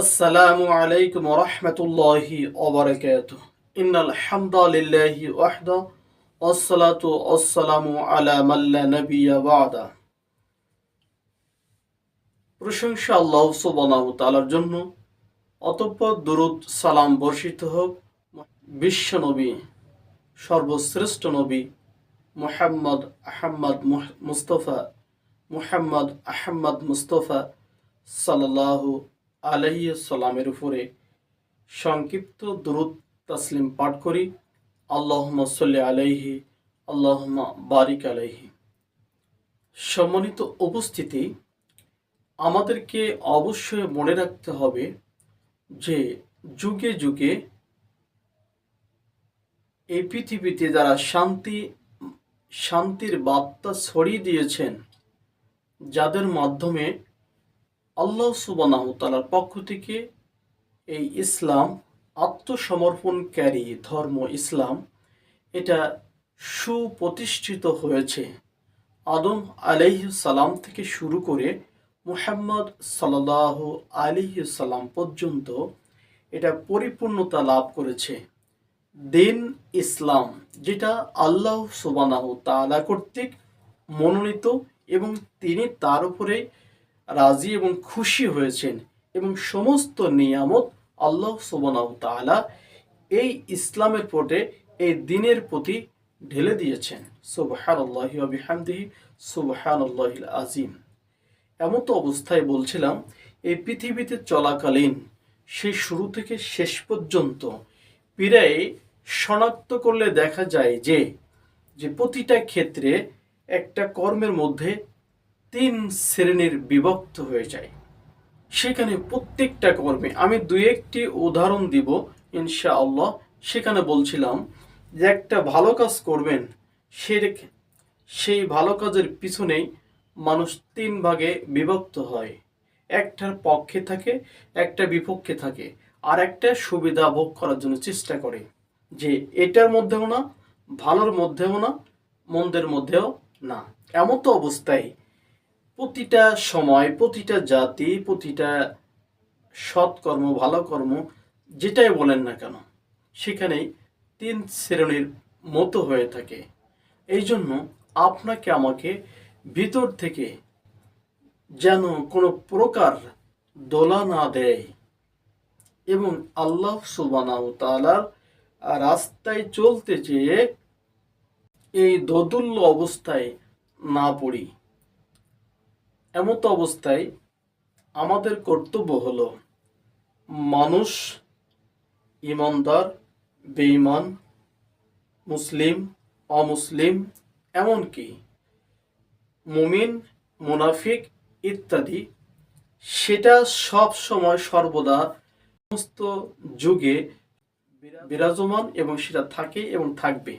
আসসালামু আলাইকুম রহমতুল্লাহি ওবরাকাত ইন্নাল হামদালিল্লাহি ওয়াহদা আসসালাতু আসসালামু আলা মাল্লা নবিয়া বাদা। প্রশংসা আল্লাহ সুবহানাহু তাআলার জন্য। অতঃপর দরুদ, সালাম বর্ষিত হোক। বিশ্ব নবী, সর্বশ্রেষ্ঠ নবী মুহাম্মদ আহম্মদ মুস্তফা, মুহাম্মদ আহম্মদ মুস্তফা সাল্লাল্লাহু আলাইহি সাল্লামের উপরে সংক্ষিপ্ত দুরুদ তাসলিম পাঠ করি। আল্লাহুম্মা সাল্লি আলাইহি, আল্লাহুম্মা বারিক আলাইহি। সম্মানিত উপস্থিতি, আমাদেরকে অবশ্যই মনে রাখতে হবে যে যুগে যুগে এই পৃথিবীতে যারা শান্তি, শান্তির বার্তা ছড়িয়ে দিয়েছেন, যাদের মাধ্যমে আল্লাহ সুবহানাহু তাআলার পক্ষ থেকে এই ইসলাম আত্মসমর্পণকারী ধর্ম ইসলাম, এটা সুপ্রতিষ্ঠিত হয়েছে আদম আলাইহিস সালাম থেকে শুরু করে মুহাম্মদ সাল্লাহ আলাইহিস সালাম পর্যন্ত এটা পরিপূর্ণতা লাভ করেছে। দিন ইসলাম, যেটা আল্লাহ সুবানাহ তাআলা কর্তৃক মনোনীত এবং তিনি তার উপরে রাজি এবং খুশি হয়েছেন এবং সমস্ত নিয়ামত আল্লাহ সুবানাহ তাআলা এই ইসলামের পটে এই দিনের প্রতি ঢেলে দিয়েছেন। সুবহানাল্লাহি ওয়া বিহামদিহি, সুবহানাল্লাহিল আজিম এমতো অবস্থায় বলছিলাম, এই পৃথিবীতে চলাকালীন সেই শুরু থেকে শেষ পর্যন্ত প্রায় শনাক্ত করলে দেখা যায় যে যে প্রতিটা ক্ষেত্রে একটা কর্মের মধ্যে তিন শ্রেণির বিভক্ত হয়ে যায়। সেখানে প্রত্যেকটা কর্মে আমি দুই একটি উদাহরণ দিব, ইনশাআল্লাহ। সেখানে বলছিলাম যে, একটা ভালো কাজ করবেন, সে সেই ভালো কাজের পিছনেই মানুষ তিন ভাগে বিভক্ত হয়। একটার পক্ষে থাকে, একটা বিপক্ষে থাকে, আর একটা সুবিধা ভোগ করার জন্য চেষ্টা করে যে এটার মধ্যেও না, ভালোর মধ্যেও না, মন্দের মধ্যেও না। এমতো অবস্থায় প্রতিটা সময়, প্রতিটা জাতি, প্রতিটা সৎকর্ম ভালো কর্ম, যেটাই বলেন না কেন, সেখানেই তিন শ্রেণির মতো হয়ে থাকে। এই জন্য আপনাকে আমাকে ভিতর থেকে যেন কোনো প্রকার দোলা না দেয় এবং আল্লাহ সুবানাউ তালার রাস্তায় চলতে চেয়ে এই দোদুল্য অবস্থায় না পড়ি। এমতো অবস্থায় আমাদের কর্তব্য হল মানুষ, ইমানদার, বেঈমান, মুসলিম, অমুসলিম, এমনকি মুমিন, মুনাফিক ইত্যাদি, সেটা সব সময় সর্বদা সমস্ত যুগে বিরাজমান এবং সেটা থাকে এবং থাকবে।